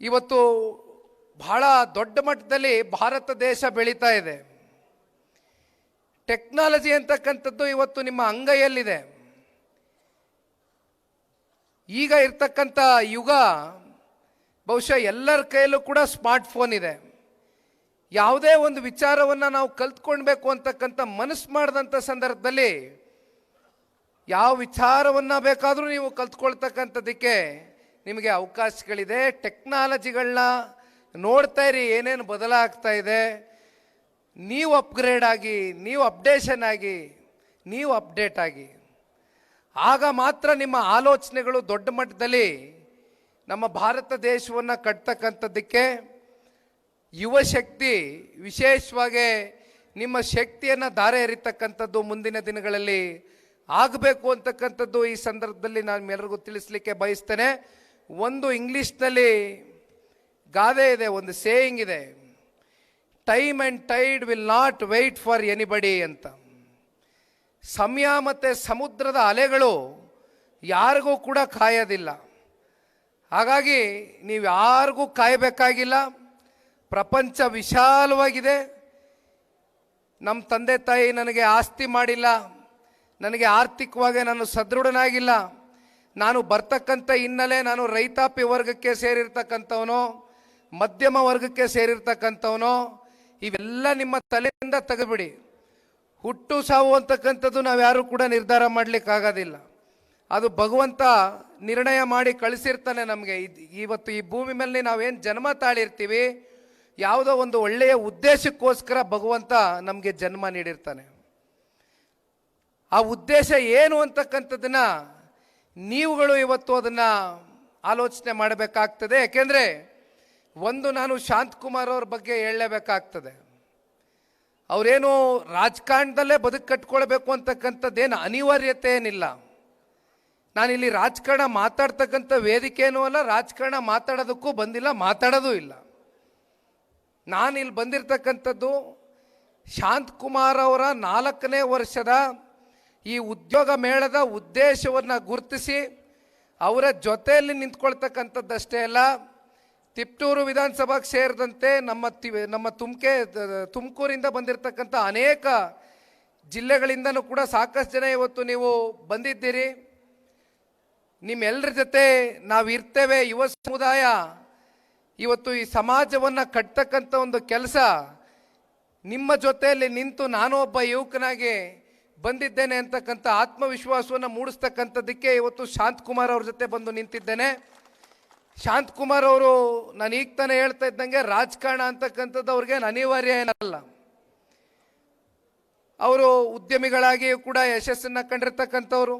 ಇವತ್ತು ಬಹಳ ದೊಡ್ಡ ಮಟ್ಟದಲ್ಲಿ ಭಾರತ ದೇಶ ಬೆಳೀತಾ ಇದೆ. ಟೆಕ್ನಾಲಜಿ ಅಂತಕ್ಕಂಥದ್ದು ಇವತ್ತು ನಿಮ್ಮ ಅಂಗೈಯಲ್ಲಿದೆ. ಈಗ ಇರ್ತಕ್ಕಂಥ ಯುಗ, ಬಹುಶಃ ಎಲ್ಲರ ಕೈಯಲ್ಲೂ ಕೂಡ ಸ್ಮಾರ್ಟ್ ಫೋನ್ ಇದೆ. ಯಾವುದೇ ಒಂದು ವಿಚಾರವನ್ನು ನಾವು ಕಲ್ತ್ಕೊಳ್ಬೇಕು ಅಂತಕ್ಕಂಥ ಮನಸ್ಸು ಮಾಡಿದಂಥ ಸಂದರ್ಭದಲ್ಲಿ ಯಾವ ವಿಚಾರವನ್ನು ಬೇಕಾದರೂ ನೀವು ಕಲ್ತ್ಕೊಳ್ತಕ್ಕಂಥದ್ದಕ್ಕೆ ನಿಮಗೆ ಅವಕಾಶಗಳಿದೆ ಟೆಕ್ನಾಲಜಿಗಳನ್ನ ನೋಡ್ತಾ ಇರಿ, ಏನೇನು ಬದಲಾಗ್ತಾ ಇದೆ. ನೀವು ಅಪ್ಗ್ರೇಡ್ ಆಗಿ, ನೀವು ಅಪ್ಡೇಷನ್ ಆಗಿ, ನೀವು ಅಪ್ಡೇಟ್ ಆಗಿ. ಆಗ ಮಾತ್ರ ನಿಮ್ಮ ಆಲೋಚನೆಗಳು ದೊಡ್ಡ ಮಟ್ಟದಲ್ಲಿ ನಮ್ಮ ಭಾರತ ದೇಶವನ್ನು ಕಟ್ತಕ್ಕಂಥದ್ದಕ್ಕೆ ಯುವ ಶಕ್ತಿ ವಿಶೇಷವಾಗಿ ನಿಮ್ಮ ಶಕ್ತಿಯನ್ನು ಧಾರೆ ಎರಿತಕ್ಕಂಥದ್ದು ಮುಂದಿನ ದಿನಗಳಲ್ಲಿ ಆಗಬೇಕು ಅಂತಕ್ಕಂಥದ್ದು ಈ ಸಂದರ್ಭದಲ್ಲಿ ನಾನು ಎಲ್ಲರಿಗೂ ತಿಳಿಸ್ಲಿಕ್ಕೆ ಬಯಸ್ತೇನೆ. ಒಂದು ಇಂಗ್ಲೀಷ್ನಲ್ಲಿ ಗಾದೆ ಇದೆ, ಒಂದು ಸೇಯಿಂಗ್ ಇದೆ. Time and tide will not wait for anybody ಅಂತ. ಸಮಯ ಮತ್ತು ಸಮುದ್ರದ ಅಲೆಗಳು ಯಾರಿಗೂ ಕೂಡ ಕಾಯೋದಿಲ್ಲ. ಹಾಗಾಗಿ ನೀವು ಯಾರಿಗೂ ಕಾಯಬೇಕಾಗಿಲ್ಲ. ಪ್ರಪಂಚ ವಿಶಾಲವಾಗಿದೆ. ನಮ್ಮ ತಂದೆ ತಾಯಿ ನನಗೆ ಆಸ್ತಿ ಮಾಡಿಲ್ಲ. ನನಗೆ ಆರ್ಥಿಕವಾಗಿ ನಾನು ಸದೃಢನಾಗಿಲ್ಲ. ನಾನು ಬರ್ತಕ್ಕಂಥ ಹಿನ್ನೆಲೆ ನಾನು ರೈತಾಪಿ ವರ್ಗಕ್ಕೆ ಸೇರಿರ್ತಕ್ಕಂಥವನು, ಮಧ್ಯಮ ವರ್ಗಕ್ಕೆ ಸೇರಿರ್ತಕ್ಕಂಥವನು, ಇವೆಲ್ಲ ನಿಮ್ಮ ತಲೆಯಿಂದ ತೆಗೆಬಿಡಿ ಹುಟ್ಟು ಸಾವು ಅಂತಕ್ಕಂಥದ್ದು ನಾವು ಯಾರು ಕೂಡ ನಿರ್ಧಾರ ಮಾಡಲಿಕ್ಕಾಗೋದಿಲ್ಲ ಅದು ಭಗವಂತ ನಿರ್ಣಯ ಮಾಡಿ ಕಳಿಸಿರ್ತಾನೆ ನಮಗೆ. ಇವತ್ತು ಈ ಭೂಮಿ ಮೇಲೆ ನಾವೇನು ಜನ್ಮ ತಾಳಿರ್ತೀವಿ, ಯಾವುದೋ ಒಂದು ಒಳ್ಳೆಯ ಉದ್ದೇಶಕ್ಕೋಸ್ಕರ ಭಗವಂತ ನಮಗೆ ಜನ್ಮ ನೀಡಿರ್ತಾನೆ. ಆ ಉದ್ದೇಶ ಏನು ಅಂತಕ್ಕಂಥದ್ದನ್ನ ನೀವುಗಳು ಇವತ್ತು ಅದನ್ನ ಆಲೋಚನೆ ಮಾಡಬೇಕಾಗ್ತದೆ. ಯಾಕೆಂದ್ರೆ ಒಂದು ನಾನು ಶಾಂತಕುಮಾರ್ ಅವ್ರ ಬಗ್ಗೆ ಹೇಳಲೇಬೇಕಾಗ್ತದೆ. ಅವರೇನು ರಾಜಕಾರಣದಲ್ಲೇ ಬದುಕು ಕಟ್ಕೊಳ್ಬೇಕು ಅಂತಕ್ಕಂಥದ್ದೇನು ಅನಿವಾರ್ಯತೆ ಏನಿಲ್ಲ. ನಾನಿಲ್ಲಿ ರಾಜಕಾರಣ ಮಾತಾಡ್ತಕ್ಕಂಥ ವೇದಿಕೆನೂ ಅಲ್ಲ, ರಾಜಕಾರಣ ಮಾತಾಡೋದಕ್ಕೂ ಬಂದಿಲ್ಲ, ಮಾತಾಡೋದೂ ಇಲ್ಲ. ನಾನು ಇಲ್ಲಿ ಬಂದಿರತಕ್ಕಂಥದ್ದು ಶಾಂತಕುಮಾರ್ ಅವರ ನಾಲ್ಕನೇ ವರ್ಷದ ಈ ಉದ್ಯೋಗ ಮೇಳದ ಉದ್ದೇಶವನ್ನು ಗುರುತಿಸಿ ಅವರ ಜೊತೆಯಲ್ಲಿ ನಿಂತ್ಕೊಳ್ತಕ್ಕಂಥದ್ದಷ್ಟೇ ಅಲ್ಲ, ತಿಪ್ಟೂರು ವಿಧಾನಸಭಾಗೆ ಸೇರಿದಂತೆ ನಮ್ಮ ತಿ, ನಮ್ಮ ತುಮಕೆ, ತುಮಕೂರಿಂದ ಬಂದಿರತಕ್ಕಂಥ ಅನೇಕ ಜಿಲ್ಲೆಗಳಿಂದನೂ ಕೂಡ ಸಾಕಷ್ಟು ಜನ ಇವತ್ತು ನೀವು ಬಂದಿದ್ದೀರಿ. ನಿಮ್ಮೆಲ್ಲರ ಜೊತೆ ನಾವು ಇರ್ತೇವೆ ಯುವ ಸಮುದಾಯ ಇವತ್ತು ಈ ಸಮಾಜವನ್ನು ಕಟ್ತಕ್ಕಂಥ ಒಂದು ಕೆಲಸ. ನಿಮ್ಮ ಜೊತೆಯಲ್ಲಿ ನಿಂತು ನಾನು ಒಬ್ಬ ಯುವಕನಾಗಿ ಬಂದಿದ್ದೇನೆ ಅಂತಕ್ಕಂಥ ಆತ್ಮವಿಶ್ವಾಸವನ್ನು ಮೂಡಿಸ್ತಕ್ಕಂಥದ್ದಕ್ಕೆ ಇವತ್ತು ಶಾಂತಕುಮಾರ್ ಅವ್ರ ಜೊತೆ ಬಂದು ನಿಂತಿದ್ದೇನೆ. ಶಾಂತಕುಮಾರ್ ಅವರು ನಾನು ಈಗ ತಾನೇ ಹೇಳ್ತಾ ಇದ್ದಂಗೆ ರಾಜಕಾರಣ ಅಂತಕ್ಕಂಥದ್ದು ಅವ್ರಿಗೆ ಅನಿವಾರ್ಯ ಏನಲ್ಲ. ಅವರು ಉದ್ಯಮಿಗಳಾಗಿಯೂ ಕೂಡ ಯಶಸ್ಸನ್ನು ಕಂಡಿರ್ತಕ್ಕಂಥವ್ರು.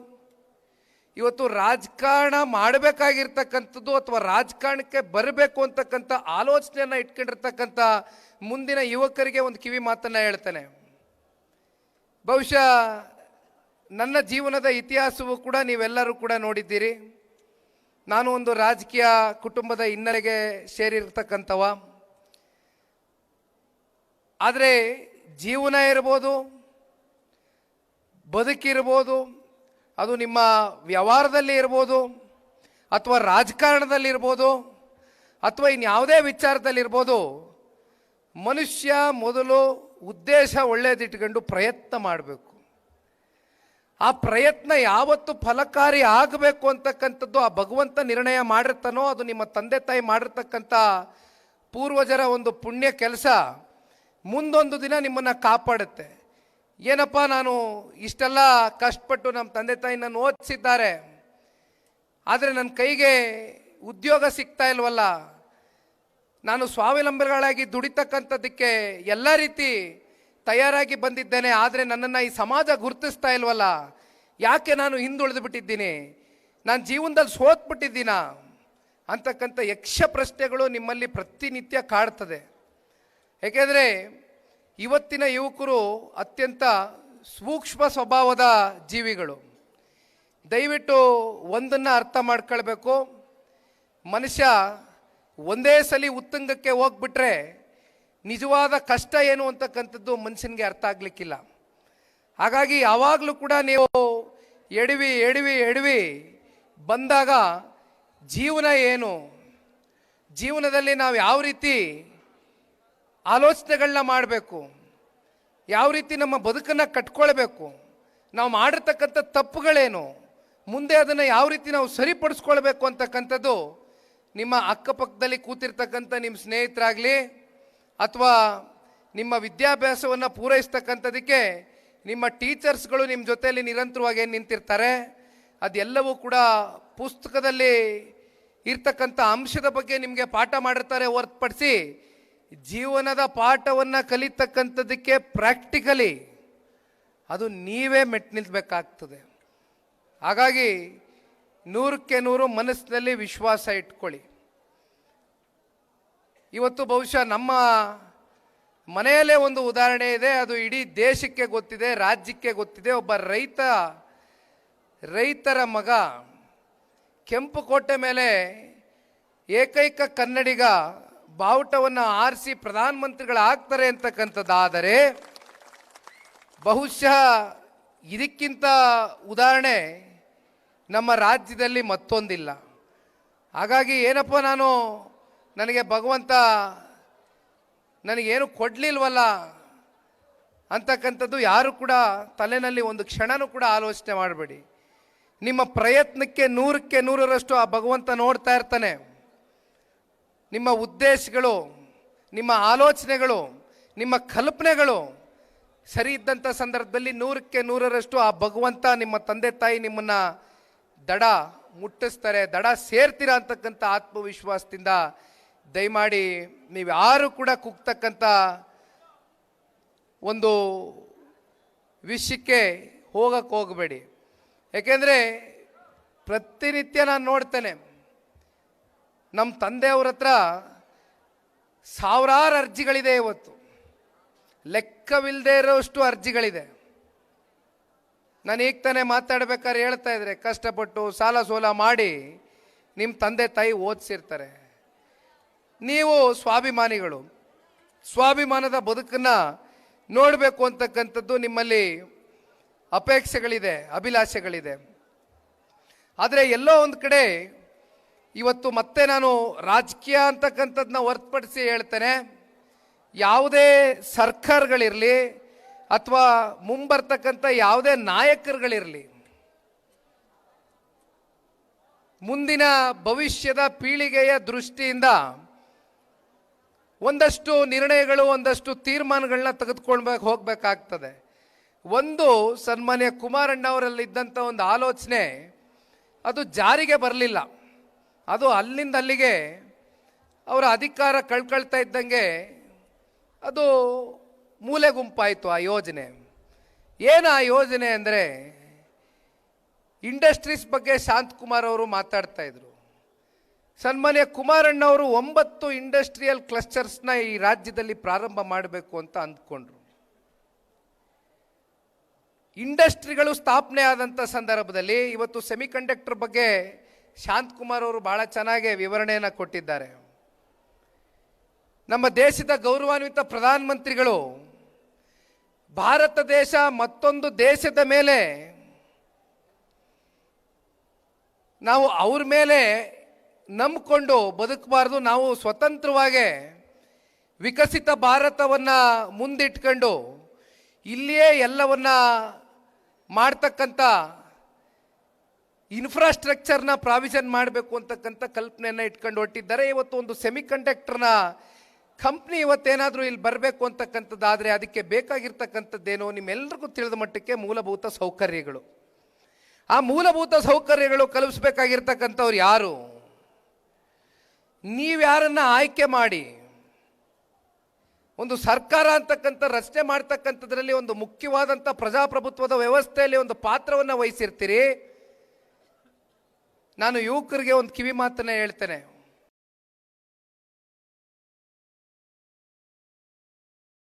ಇವತ್ತು ರಾಜಕಾರಣ ಮಾಡಬೇಕಾಗಿರ್ತಕ್ಕಂಥದ್ದು ಅಥವಾ ರಾಜಕಾರಣಕ್ಕೆ ಬರಬೇಕು ಅಂತಕ್ಕಂಥ ಆಲೋಚನೆಯನ್ನು ಇಟ್ಕೊಂಡಿರ್ತಕ್ಕಂಥ ಮುಂದಿನ ಯುವಕರಿಗೆ ಒಂದು ಕಿವಿ ಮಾತನ್ನು ಹೇಳ್ತೇನೆ. ಬಹುಶಃ ನನ್ನ ಜೀವನದ ಇತಿಹಾಸವೂ ಕೂಡ ನೀವೆಲ್ಲರೂ ಕೂಡ ನೋಡಿದ್ದೀರಿ. ನಾನು ಒಂದು ರಾಜಕೀಯ ಕುಟುಂಬದ ಹಿನ್ನೆಲೆಗೆ ಸೇರಿರ್ತಕ್ಕಂಥವ. ಆದರೆ ಜೀವನ ಇರ್ಬೋದು ಬದುಕಿರ್ಬೋದು ಅದು ನಿಮ್ಮ ವ್ಯವಹಾರದಲ್ಲಿ ಇರ್ಬೋದು, ಅಥವಾ ರಾಜಕಾರಣದಲ್ಲಿರ್ಬೋದು ಅಥವಾ ಇನ್ಯಾವುದೇ ವಿಚಾರದಲ್ಲಿರ್ಬೋದು ಮನುಷ್ಯ ಮೊದಲು ಉದ್ದೇಶ ಒಳ್ಳೇದಿಟ್ಕೊಂಡು ಪ್ರಯತ್ನ ಮಾಡಬೇಕು. ಆ ಪ್ರಯತ್ನ ಯಾವತ್ತು ಫಲಕಾರಿ ಆಗಬೇಕು ಅಂತಕ್ಕಂಥದ್ದು ಆ ಭಗವಂತ ನಿರ್ಣಯ ಮಾಡಿರ್ತಾನೋ ಅದು ನಿಮ್ಮ ತಂದೆ ತಾಯಿ ಮಾಡಿರ್ತಕ್ಕಂಥ ಪೂರ್ವಜರ ಒಂದು ಪುಣ್ಯ ಕೆಲಸ. ಮುಂದೊಂದು ದಿನ ನಿಮ್ಮನ್ನು ಕಾಪಾಡುತ್ತೆ. ಏನಪ್ಪ ನಾನು ಇಷ್ಟೆಲ್ಲ ಕಷ್ಟಪಟ್ಟು ನಮ್ಮ ತಂದೆ ತಾಯಿ ಓದಿಸಿದ್ದಾರೆ. ಆದರೆ ನನ್ನ ಕೈಗೆ ಉದ್ಯೋಗ ಸಿಗ್ತಾ ಇಲ್ವಲ್ಲ? ನಾನು ಸ್ವಾವಲಂಬಿಗಳಾಗಿ ದುಡಿತಕ್ಕಂಥದ್ದಕ್ಕೆ ಎಲ್ಲ ರೀತಿ ತಯಾರಾಗಿ ಬಂದಿದ್ದೇನೆ, ಆದರೆ ನನ್ನನ್ನು ಈ ಸಮಾಜ ಗುರುತಿಸ್ತಾ ಇಲ್ವಲ್ಲ? ಯಾಕೆ ನಾನು ಹಿಂದುಳಿದು ಬಿಟ್ಟಿದ್ದೀನಿ? ನಾನು ಜೀವನದಲ್ಲಿ ಸೋತ್ಬಿಟ್ಟಿದ್ದೀನ? ಅಂತಕ್ಕಂಥ ಯಕ್ಷ ಪ್ರಶ್ನೆಗಳು ನಿಮ್ಮಲ್ಲಿ ಪ್ರತಿನಿತ್ಯ ಕಾಡ್ತದೆ. ಏಕೆಂದರೆ ಇವತ್ತಿನ ಯುವಕರು ಅತ್ಯಂತ ಸೂಕ್ಷ್ಮ ಸ್ವಭಾವದ ಜೀವಿಗಳು. ದಯವಿಟ್ಟು ಒಂದನ್ನು ಅರ್ಥ ಮಾಡ್ಕೊಳ್ಬೇಕು. ಮನುಷ್ಯ ಒಂದೇ ಸಲ ಉತ್ತುಂಗಕ್ಕೆ ಹೋಗ್ಬಿಟ್ರೆ ನಿಜವಾದ ಕಷ್ಟ ಏನು ಅಂತಕ್ಕಂಥದ್ದು ಮನುಷ್ಯನಿಗೆ ಅರ್ಥ ಆಗ್ಲಿಕ್ಕಿಲ್ಲ. ಹಾಗಾಗಿ ಯಾವಾಗಲೂ ಕೂಡ ನೀವು ಎಡವಿ ಎಡವಿ ಎಡವಿ ಬಂದಾಗ ಜೀವನ ಏನು? ಜೀವನದಲ್ಲಿ ನಾವು ಯಾವ ರೀತಿ ಆಲೋಚನೆಗಳನ್ನ ಮಾಡಬೇಕು? ಯಾವ ರೀತಿ ನಮ್ಮ ಬದುಕನ್ನು ಕಟ್ಕೊಳ್ಬೇಕು? ನಾವು ಮಾಡಿರ್ತಕ್ಕಂಥ ತಪ್ಪುಗಳೇನು? ಮುಂದೆ ಅದನ್ನು ಯಾವ ರೀತಿ ನಾವು ಸರಿಪಡಿಸ್ಕೊಳ್ಬೇಕು ಅಂತಕ್ಕಂಥದ್ದು ನಿಮ್ಮ ಅಕ್ಕಪಕ್ಕದಲ್ಲಿ ಕೂತಿರ್ತಕ್ಕಂಥ ನಿಮ್ಮ ಸ್ನೇಹಿತರಾಗಲಿ ಅಥವಾ ನಿಮ್ಮ ವಿದ್ಯಾಭ್ಯಾಸವನ್ನು ಪೂರೈಸ್ತಕ್ಕಂಥದಕ್ಕೆ ನಿಮ್ಮ ಟೀಚರ್ಸ್ಗಳು ನಿಮ್ಮ ಜೊತೆಯಲ್ಲಿ ನಿರಂತರವಾಗಿ ಏನು ನಿಂತಿರ್ತಾರೆ, ಅದೆಲ್ಲವೂ ಕೂಡ ಪುಸ್ತಕದಲ್ಲಿ ಇರ್ತಕ್ಕಂಥ ಅಂಶದ ಬಗ್ಗೆ ನಿಮಗೆ ಪಾಠ ಮಾಡಿರ್ತಾರೆ ಹೊರತುಪಡಿಸಿ ಜೀವನದ ಪಾಠವನ್ನು ಕಲಿತಕ್ಕಂಥದ್ದಕ್ಕೆ ಪ್ರಾಕ್ಟಿಕಲಿ ಅದು ನೀವೇ ಮೆಟ್ ನಿಲ್ಬೇಕಾಗ್ತದೆ ಹಾಗಾಗಿ ನೂರಕ್ಕೆ ನೂರು ಮನಸ್ಸಿನಲ್ಲಿ ವಿಶ್ವಾಸ ಇಟ್ಕೊಳ್ಳಿ. ಇವತ್ತು ಬಹುಶಃ ನಮ್ಮ ಮನೆಯಲ್ಲೇ ಒಂದು ಉದಾಹರಣೆ ಇದೆ. ಅದು ಇಡೀ ದೇಶಕ್ಕೆ ಗೊತ್ತಿದೆ, ರಾಜ್ಯಕ್ಕೆ ಗೊತ್ತಿದೆ. ಒಬ್ಬ ರೈತ, ರೈತರ ಮಗ ಕೆಂಪು ಕೋಟೆ ಮೇಲೆ ಏಕೈಕ ಕನ್ನಡಿಗ ಬಾವುಟವನ್ನು ಆರಿಸಿ ಪ್ರಧಾನಮಂತ್ರಿಗಳಾಗ್ತಾರೆ ಅಂತಕ್ಕಂಥದ್ದಾದರೆ, ಬಹುಶಃ ಇದಕ್ಕಿಂತ ಉದಾಹರಣೆ ನಮ್ಮ ರಾಜ್ಯದಲ್ಲಿ ಮತ್ತೊಂದಿಲ್ಲ. ಹಾಗಾಗಿ ಏನಪ್ಪ ನಾನು ನನಗೆ ಭಗವಂತ ನನಗೇನು ಕೊಡಲಿಲ್ವಲ್ಲ ಅಂತಕ್ಕಂಥದ್ದು ಯಾರು ಕೂಡ ತಲೆನಲ್ಲಿ ಒಂದು ಕ್ಷಣನೂ ಕೂಡ ಆಲೋಚನೆ ಮಾಡಬೇಡಿ. ನಿಮ್ಮ ಪ್ರಯತ್ನಕ್ಕೆ ನೂರಕ್ಕೆ ನೂರರಷ್ಟು ಆ ಭಗವಂತ ನೋಡ್ತಾ ಇರ್ತಾನೆ. ನಿಮ್ಮ ಉದ್ದೇಶಗಳು, ನಿಮ್ಮ ಆಲೋಚನೆಗಳು, ನಿಮ್ಮ ಕಲ್ಪನೆಗಳು ಸರಿ ಇದ್ದಂಥ ಸಂದರ್ಭದಲ್ಲಿ ನೂರಕ್ಕೆ ನೂರರಷ್ಟು ಆ ಭಗವಂತ ನಿಮ್ಮ ತಂದೆ ತಾಯಿ ನಿಮ್ಮನ್ನ ದಡ ಮುಟ್ಟಿಸ್ತಾರೆ, ದಡ ಸೇರ್ತೀರಾ ಅಂತಕ್ಕಂಥ ಆತ್ಮವಿಶ್ವಾಸದಿಂದ ದಯಮಾಡಿ ನೀವು ಯಾರು ಕೂಡ ಕುಗ್ತಕ್ಕಂಥ ಒಂದು ವಿಷಯಕ್ಕೆ ಹೋಗಕ್ಕೆ ಹೋಗಬೇಡಿ. ಯಾಕೆಂದರೆ ಪ್ರತಿನಿತ್ಯ ನಾನು ನೋಡ್ತೇನೆ, ನಮ್ಮ ತಂದೆಯವ್ರ ಹತ್ರ ಸಾವಿರಾರು ಅರ್ಜಿಗಳಿದೆ ಇವತ್ತು. ಲೆಕ್ಕವಿಲ್ಲದೆ ಇರೋಷ್ಟು ಅರ್ಜಿಗಳಿದೆ. ನಾನು ಈಗ ತಾನೇ ಮಾತಾಡ್ಬೇಕಾದ್ರೆ ಹೇಳ್ತಾ ಇದ್ರೆ, ಕಷ್ಟಪಟ್ಟು ಸಾಲ ಸೋಲ ಮಾಡಿ ನಿಮ್ಮ ತಂದೆ ತಾಯಿ ಓದಿಸಿರ್ತಾರೆ. ನೀವು ಸ್ವಾಭಿಮಾನಿಗಳು. ಸ್ವಾಭಿಮಾನದ ಬದುಕನ್ನು ನೋಡಬೇಕು ಅಂತಕ್ಕಂಥದ್ದು ನಿಮ್ಮಲ್ಲಿ ಅಪೇಕ್ಷೆಗಳಿದೆ, ಅಭಿಲಾಷೆಗಳಿದೆ. ಆದರೆ ಎಲ್ಲೋ ಒಂದು ಕಡೆ ಇವತ್ತು ಮತ್ತೆ ನಾನು ರಾಜಕೀಯ ಅಂತಕ್ಕಂಥದ್ದನ್ನ ಹೊರತುಪಡಿಸಿ ಹೇಳ್ತೇನೆ, ಯಾವುದೇ ಸರ್ಕಾರಗಳಿರಲಿ ಅಥವಾ ಮುಂಬರ್ತಕ್ಕಂಥ ಯಾವುದೇ ನಾಯಕರುಗಳಿರಲಿ, ಮುಂದಿನ ಭವಿಷ್ಯದ ಪೀಳಿಗೆಯ ದೃಷ್ಟಿಯಿಂದ ಒಂದಷ್ಟು ನಿರ್ಣಯಗಳು, ಒಂದಷ್ಟು ತೀರ್ಮಾನಗಳನ್ನ ತೆಗೆದುಕೊಳ್ಬೇಕು, ಹೋಗಬೇಕಾಗ್ತದೆ. ಒಂದು ಸನ್ಮಾನ್ಯ ಕುಮಾರಣ್ಣ ಅವರಲ್ಲಿದ್ದಂಥ ಒಂದು ಆಲೋಚನೆ, ಅದು ಜಾರಿಗೆ ಬರಲಿಲ್ಲ. ಅದು ಅಲ್ಲಿಂದ ಅಲ್ಲಿಗೆ ಅವರ ಅಧಿಕಾರ ಕಳ್ಕೊಳ್ತಾ ಇದ್ದಂಗೆ ಅದು ಮೂಲೆ ಗುಂಪಾಯಿತು ಆ ಯೋಜನೆ. ಏನು ಆ ಯೋಜನೆ ಅಂದರೆ ಇಂಡಸ್ಟ್ರೀಸ್ ಬಗ್ಗೆ ಶಾಂತಕುಮಾರ್ ಅವರು ಮಾತಾಡ್ತಾ ಇದ್ರು. ಸನ್ಮಾನ್ಯ ಕುಮಾರಣ್ಣ ಅವರು ಒಂಬತ್ತು ಇಂಡಸ್ಟ್ರಿಯಲ್ ಕ್ಲಸ್ಟರ್ಸ್ನ ಈ ರಾಜ್ಯದಲ್ಲಿ ಪ್ರಾರಂಭ ಮಾಡಬೇಕು ಅಂತ ಅಂದ್ಕೊಂಡ್ರು. ಇಂಡಸ್ಟ್ರಿಗಳು ಸ್ಥಾಪನೆ ಆದಂಥ ಸಂದರ್ಭದಲ್ಲಿ ಇವತ್ತು ಸೆಮಿಕಂಡಕ್ಟರ್ ಬಗ್ಗೆ ಶಾಂತಕುಮಾರ್ ಅವರು ಬಹಳ ಚೆನ್ನಾಗಿ ವಿವರಣೆಯನ್ನು ಕೊಟ್ಟಿದ್ದಾರೆ. ನಮ್ಮ ದೇಶದ ಗೌರವಾನ್ವಿತ ಪ್ರಧಾನಮಂತ್ರಿಗಳು ಭಾರತ ದೇಶ ಮತ್ತೊಂದು ದೇಶದ ಮೇಲೆ ನಾವು ಅವ್ರ ಮೇಲೆ ನಂಬಿಕೊಂಡು ಬದುಕಬಾರ್ದು, ನಾವು ಸ್ವತಂತ್ರವಾಗಿ ವಿಕಸಿತ ಭಾರತವನ್ನು ಮುಂದಿಟ್ಕೊಂಡು ಇಲ್ಲಿಯೇ ಎಲ್ಲವನ್ನ ಮಾಡ್ತಕ್ಕಂಥ ಇನ್ಫ್ರಾಸ್ಟ್ರಕ್ಚರ್ನ ಪ್ರಾವಿಷನ್ ಮಾಡಬೇಕು ಅಂತಕ್ಕಂಥ ಕಲ್ಪನೆಯನ್ನು ಇಟ್ಕೊಂಡು ಹೊಟ್ಟಿದ್ದಾರೆ ಇವತ್ತು ಒಂದು ಸೆಮಿಕಂಡಕ್ಟರ್ನ ಕಂಪ್ನಿ ಇವತ್ತೇನಾದರೂ ಇಲ್ಲಿ ಬರಬೇಕು ಅಂತಕ್ಕಂಥದ್ದಾದರೆ ಅದಕ್ಕೆ ಬೇಕಾಗಿರ್ತಕ್ಕಂಥದ್ದೇನೋ ನಿಮ್ಮೆಲ್ಲರಿಗೂ ತಿಳಿದ ಮಟ್ಟಕ್ಕೆ ಮೂಲಭೂತ ಸೌಕರ್ಯಗಳು. ಆ ಮೂಲಭೂತ ಸೌಕರ್ಯಗಳು ಕಲ್ಪಿಸ್ಬೇಕಾಗಿರ್ತಕ್ಕಂಥವ್ರು ಯಾರು? ನೀವ್ಯಾರನ್ನು ಆಯ್ಕೆ ಮಾಡಿ, ಒಂದು ಸರ್ಕಾರ ಅಂತಕ್ಕಂಥ ರಚನೆ ಮಾಡ್ತಕ್ಕಂಥದ್ರಲ್ಲಿ ಒಂದು ಮುಖ್ಯವಾದಂಥ ಪ್ರಜಾಪ್ರಭುತ್ವದ ವ್ಯವಸ್ಥೆಯಲ್ಲಿ ಒಂದು ಪಾತ್ರವನ್ನು ವಹಿಸಿರ್ತೀರಿ? ನಾನು ಯುವಕರಿಗೆ ಒಂದು ಕಿವಿ ಮಾತನ್ನ ಹೇಳ್ತೇನೆ.